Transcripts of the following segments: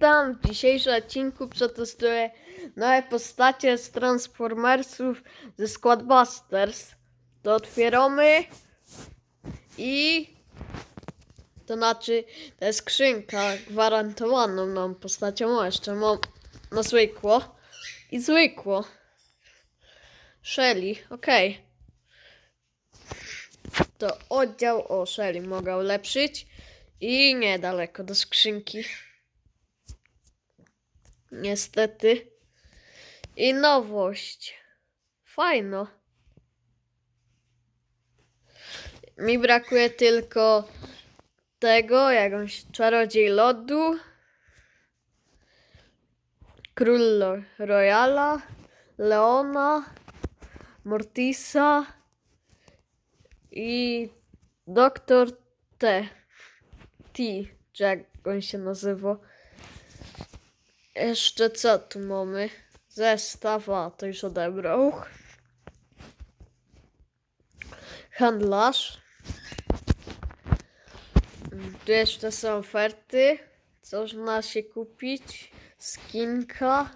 Witam w dzisiejszym odcinku przetestuję nowe postacie z Transformersów ze Squadbusters. To otwieramy i to znaczy to jest skrzynka gwarantowaną nam postacią. O, jeszcze mam na zwykło i zwykło. Shelly, okej. To oddział o Shelly mogę ulepszyć i niedaleko do skrzynki. Niestety. I nowość. Fajno. Mi brakuje tylko tego, jakąś czarodziej lodu. Król Royala, Leona, Mortisa i doktor T. T, czy jak on się nazywa. Jeszcze co tu mamy? Zestaw, a to już odebrał. Handlarz. Tu jeszcze są oferty. Co można się kupić? Skinka.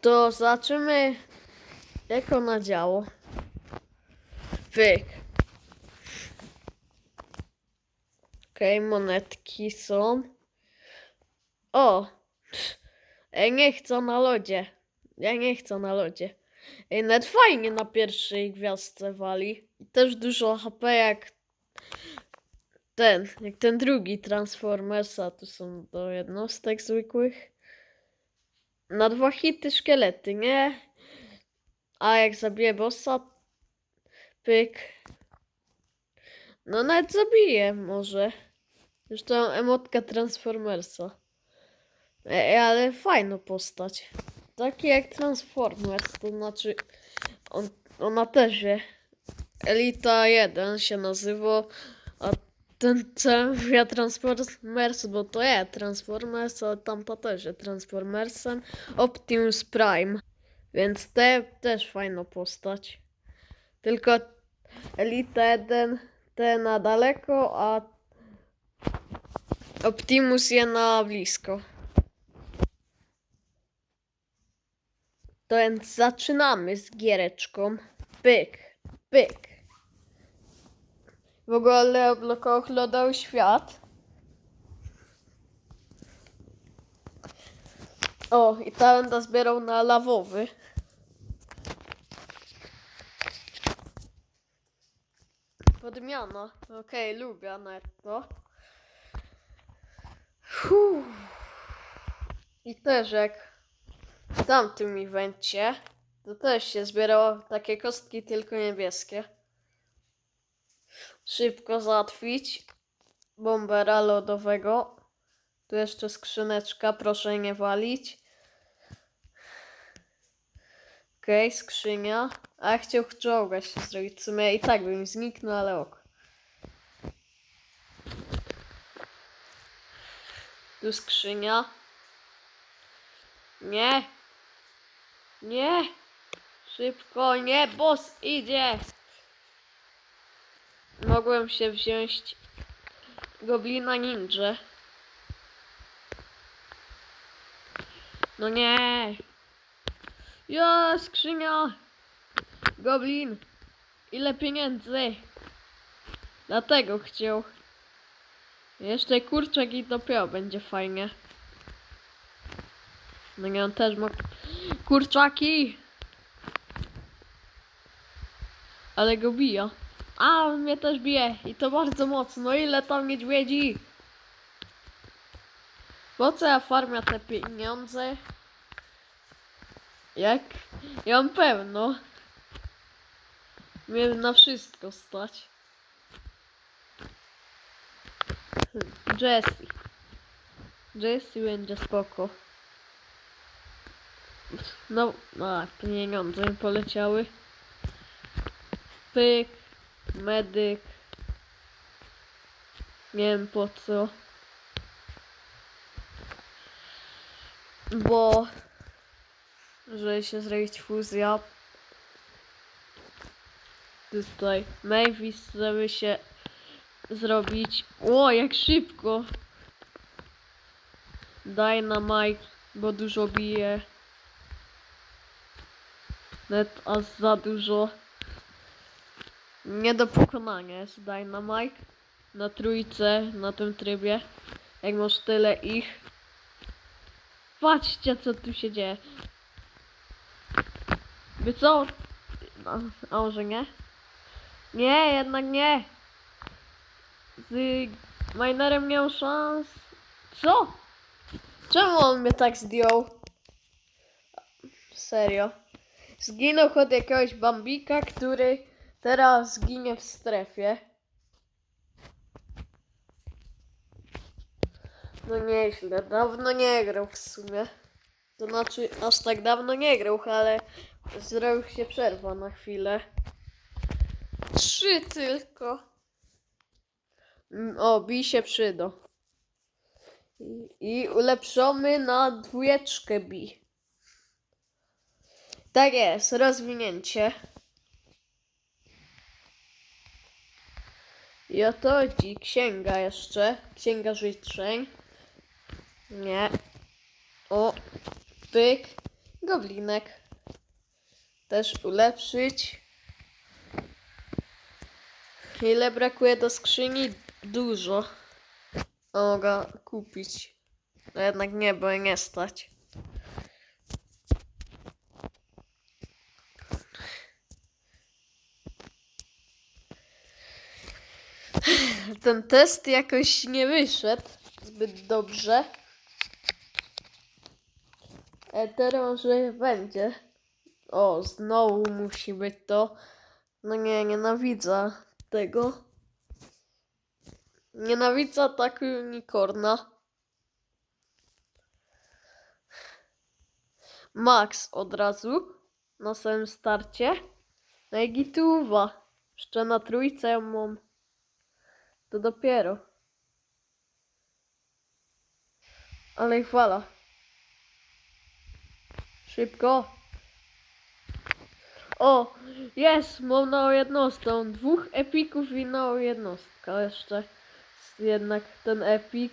To zobaczymy, jak ona działa. Wyk. Okej, monetki są. O! Ja nie chcę na lodzie. Ja nie chcę na lodzie. Ej, nawet fajnie na pierwszej gwiazdce wali. Też dużo HP jak ten, jak ten drugi Transformersa. Tu są do jednostek zwykłych. Na dwa hity szkielety, nie? A jak zabiję bossa, pyk. No nawet zabiję może. Zresztą emotka Transformersa. E, ale fajna postać. Taki jak Transformers, to znaczy on, ona też wie. Elita 1 się nazywa, a ten co ja Transformers, bo to ja Transformers, a tamta też jest Transformersem. Optimus Prime. Więc te też fajna postać. Tylko Elita 1 te na daleko, a Optimus je na blisko. To więc zaczynamy z giereczką. Pyk, pyk. W ogóle oblokował lodał świat. O, i ta będę zbierał na lawowy. Podmiana. Okej, lubię netto. Fuh. I też jak w tamtym evencie, to też się zbierało takie kostki tylko niebieskie. Szybko załatwić bombera lodowego. Tu jeszcze skrzyneczka, proszę nie walić. Okej, skrzynia. A chciał czołga się zrobić. W sumie i tak bym zniknął, ale ok. Tu skrzynia. Nie. Nie. Szybko, nie, boss idzie. Mogłem się wziąć goblina ninja. No nie. Ja, skrzynia. Goblin. Ile pieniędzy? Dlatego chciał. Jeszcze kurczak i dopiero będzie fajnie. No nie, on też ma kurczaki. Ale go bija. A, on mnie też bije. I to bardzo mocno. Ile tam niedźwiedzi? Po co ja farmię te pieniądze? Jak? Ja mam pewno. Mnie na wszystko stać. Jessie. Jessie będzie spoko. No, a, pieniądze mi poleciały. Pyk, medyk. Nie wiem po co. Bo, żeby się zrobić fuzja. Tutaj Mavis, żeby się zrobić. O, jak szybko. Dynamite, bo dużo bije. Net aż za dużo. Nie do pokonania jest Dynamite. Na trójce, na tym trybie. Jak masz tyle ich. Patrzcie co tu się dzieje. Wy co? A może nie? Nie, jednak nie. Z minerem miał szans. Co? Czemu on mnie tak zdjął? Serio. Zginął od jakiegoś bambika, który teraz zginie w strefie. No nieźle, dawno nie grał w sumie. To znaczy, aż tak dawno nie grał, ale zrobił się przerwa na chwilę. Trzy tylko. Mm, O, bij się przyda. I, I ulepszony na dwójeczkę bi. Tak jest, rozwinięcie. I oto ci księga jeszcze. Księga życzeń. Nie. O, pyk. Goblinek. Też ulepszyć. Ile brakuje do skrzyni? Dużo. Mogę kupić. No jednak nie, bo nie stać. Ten test jakoś nie wyszedł zbyt dobrze. E, teraz może będzie. O, znowu musi być to. No nie, nienawidzę tego. Nienawidzę ataku unicorna. Max od razu na samym starcie. No i gituwa. Jeszcze na trójce mam. To dopiero. Ale ich fala. Szybko. O, jest, mam na jednostkę. Dwóch epików i na jednostka jeszcze. Jednak ten epik.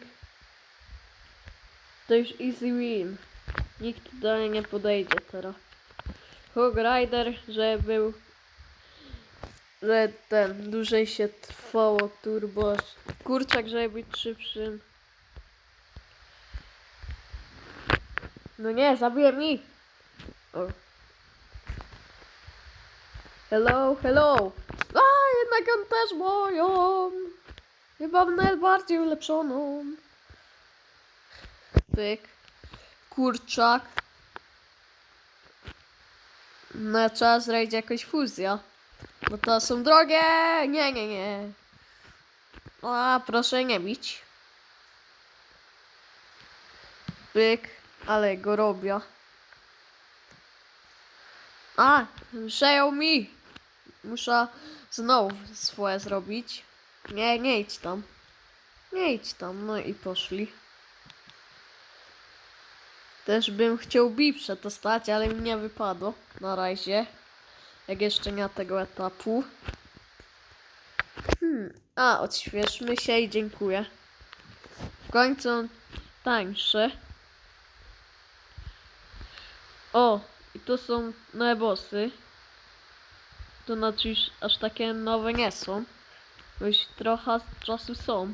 To już easy win. Nikt dalej nie podejdzie teraz. Hog Rider, że był. Że ten dłużej się trwało turbo. Kurczak, żeby być szybszym. No nie, zabiję mi! O. Hello, hello! A, jednak on też moją! Chyba najbardziej ulepszoną. Pyk. Kurczak. No trzeba zrobić jakąś fuzję. Bo to są drogie! Nie, nie, nie. A, proszę nie bić. Pyk, ale go robię. A, przejął mi. Muszę znowu swoje zrobić. Nie, nie idź tam. Nie idź tam, no i poszli. Też bym chciał bi przetestać, ale mi nie wypadło na razie. Jak jeszcze nie tego etapu. Hmm. A, odświeżmy się i dziękuję. W końcu tańszy. O, i to są nowe bossy. To znaczy już aż takie nowe nie są. Już trochę czasu są.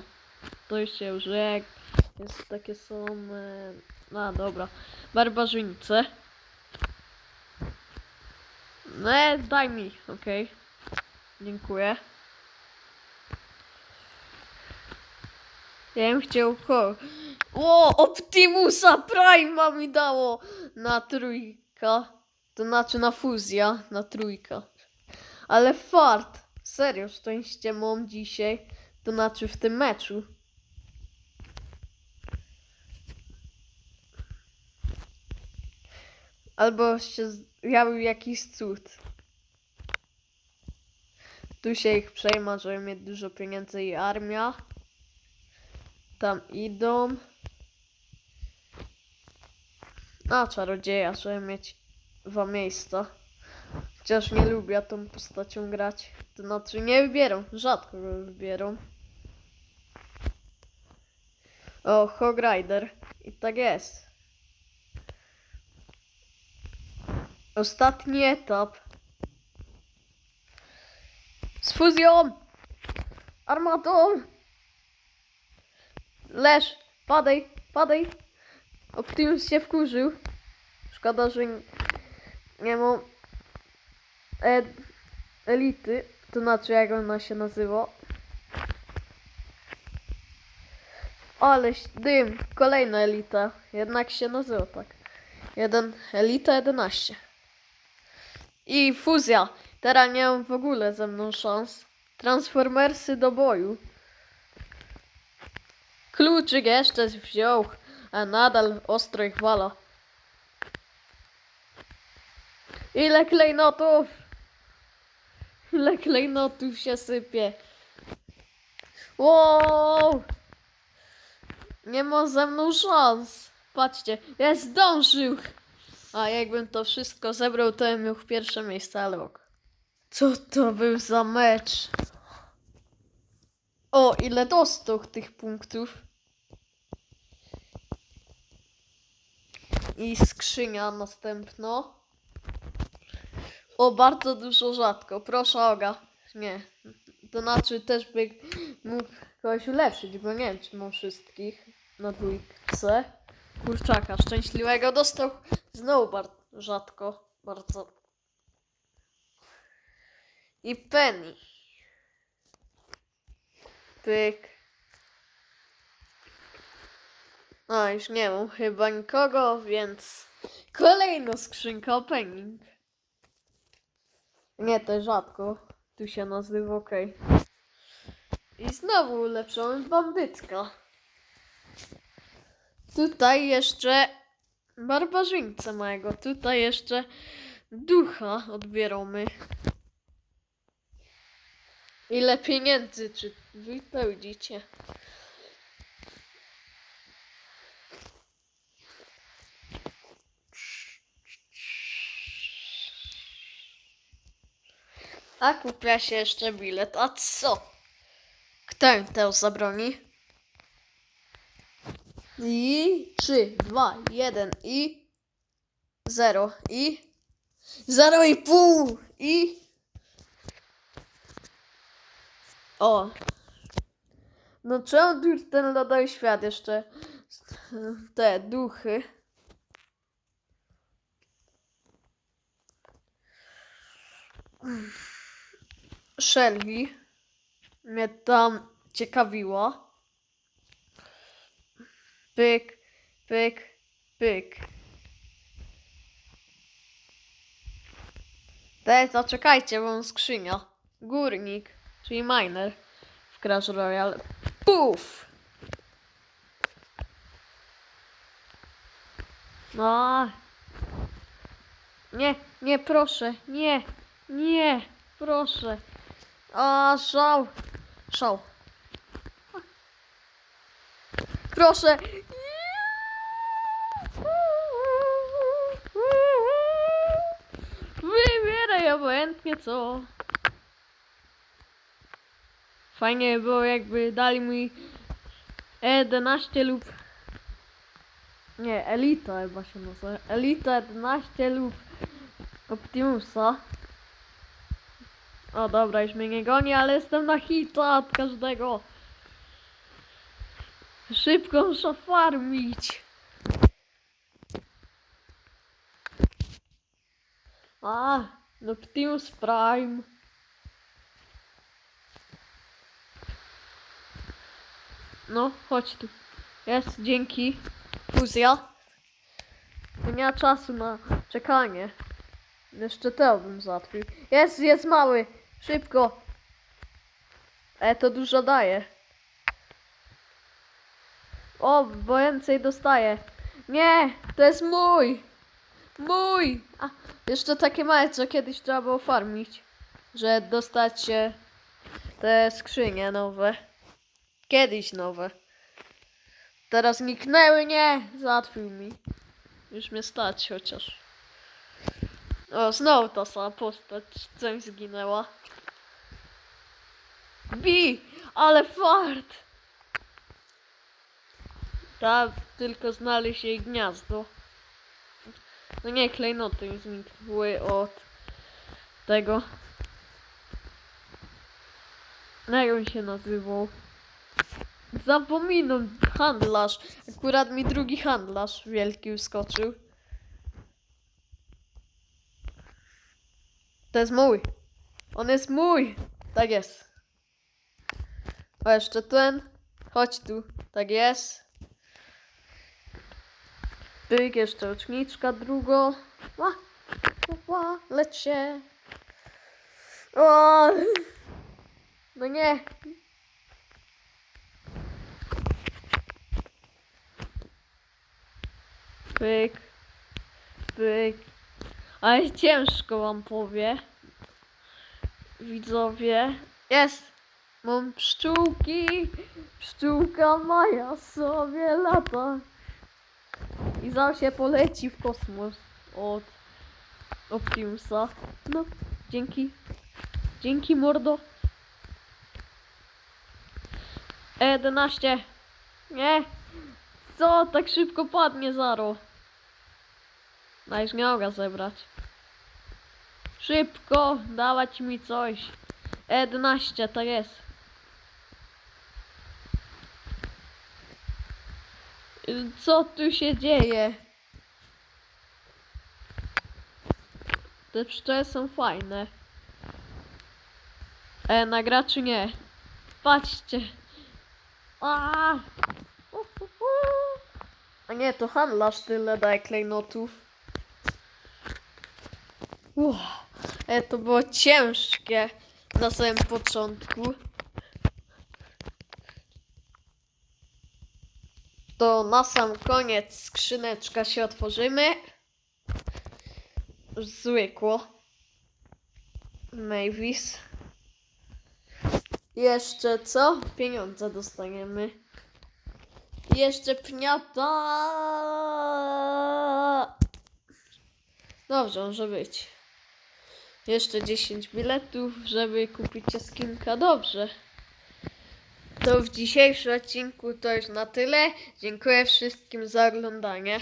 To już się jest takie są. E, no dobra. Barbarzyńce. No e, daj mi, okej. Dziękuję. Ja bym chciał ko. O, Optimusa Prima mi dało na trójka. To znaczy na fuzja, na trójka. Ale fart. Serio, szczęście mam dzisiaj. To znaczy w tym meczu. Albo się zjawił jakiś cud. Tu się ich przejma, żeby mieć dużo pieniędzy i armia. Tam idą. A, czarodzieja, żeby mieć dwa miejsca. Chociaż nie lubię tą postacią grać. To znaczy nie wybieram, rzadko go wybieram. O, Hog Rider. I tak jest. Ostatni etap. Z fuzją! Armatą! Leż! Padaj! Padaj! Optimus się wkurzył. Szkoda, że nie, mam e, elity. To znaczy, jak ona się nazywa. Aleś dym, kolejna elita. Jednak się nazywa tak. Jeden, elita 11. I fuzja. Teraz nie mam w ogóle ze mną szans. Transformersy do boju. Kluczyk jeszcze wziął, a nadal ostro ich wala. Ile klejnotów! Ile klejnotów się sypie. Wow! Nie ma ze mną szans. Patrzcie, ja zdążył. A jakbym to wszystko zebrał, to bym miał pierwsze miejsce, ale ok. Co to był za mecz? O, ile dostał tych punktów. I skrzynia następna. O, bardzo dużo rzadko. Proszę Oga. Nie. To znaczy też by mógł kogoś ulepszyć, bo nie wiem, czy mam wszystkich na dwójce. Kurczaka szczęśliwego dostał znowu bardzo rzadko. Bardzo. I Penny. Pyk. No, już nie mam chyba nikogo, więc kolejna skrzynka opening. Nie, to rzadko. Tu się nazywa, okej. I znowu ulepszony bandytka. Tutaj jeszcze barbarzyńcę mojego. Tutaj jeszcze ducha odbieramy. Ile pieniędzy, czy wy A kupia się jeszcze bilet. A co? Kto im to zabroni? I 3, 2, 1 i 0 i 0 i pół i o. No czemu ten lodowy świat jeszcze te duchy? Shelby mnie tam ciekawiła. Pyk, pyk, pyk. Te, zaczekajcie, bo mam skrzynia. Górnik, czyli miner w Crash Royale. Puf! No. Nie, nie, proszę, nie, nie, proszę. A, szał, szał. Proszę. Wybieraj obojętnie co. Fajnie by było jakby dali mi E11 lub nie, Elita chyba się nazywa. Elita 11 lub Optimusa. O dobra, już mnie nie goni, ale jestem na hita od każdego. Szybko muszę farmić. A, Optimus Prime. No, chodź tu. Jest, dzięki. Fuzja. Nie ma czasu na czekanie. Jeszcze to bym załatwił. Jest, jest mały. Szybko. E, to dużo daje. O, bo więcej dostaje. Nie, to jest mój. Mój. A, jeszcze takie małe, co kiedyś trzeba było farmić. Że dostać te skrzynie nowe. Kiedyś nowe. Teraz niknęły, nie. Załatwił mi. Już mnie stać chociaż. O, znowu ta sama postać, co mi zginęła. Bi, ale fart! Ta tylko znaleźć jej gniazdo. No nie, klejnoty mi znikły od tego. No jak on się nazywał? Zapominam, handlarz. Akurat mi drugi handlarz wielki uskoczył. To jest mój. On jest mój. Tak jest. A jeszcze ten. Chodź tu. Tak jest. Pyk, jeszcze oczniczka drugo. Ła, ła, się. O! No nie. Pyk. Pyk. Ale ciężko wam powie. Widzowie. Jest. Mam pszczółki. Pszczółka Maja sobie lata. I się poleci w kosmos od Optimusa. No, dzięki. Dzięki mordo. E11. Nie. Co? Tak szybko padnie zaro. Dajesz miałga zebrać. Szybko, dawać mi coś. E11, tak jest. Co tu się dzieje? Te pszczoły są fajne. E, nagra czy nie? Patrzcie. A! Nie, to handlarz tyle daje klejnotów. Uff, e, to było ciężkie na samym początku. To na sam koniec skrzyneczka się otworzymy. Zwykło. Mavis. Jeszcze co? Pieniądze dostaniemy. Jeszcze pniata. Dobrze, może być. Jeszcze 10 biletów, żeby kupić jaskinka. Dobrze. To w dzisiejszym odcinku to już na tyle. Dziękuję wszystkim za oglądanie.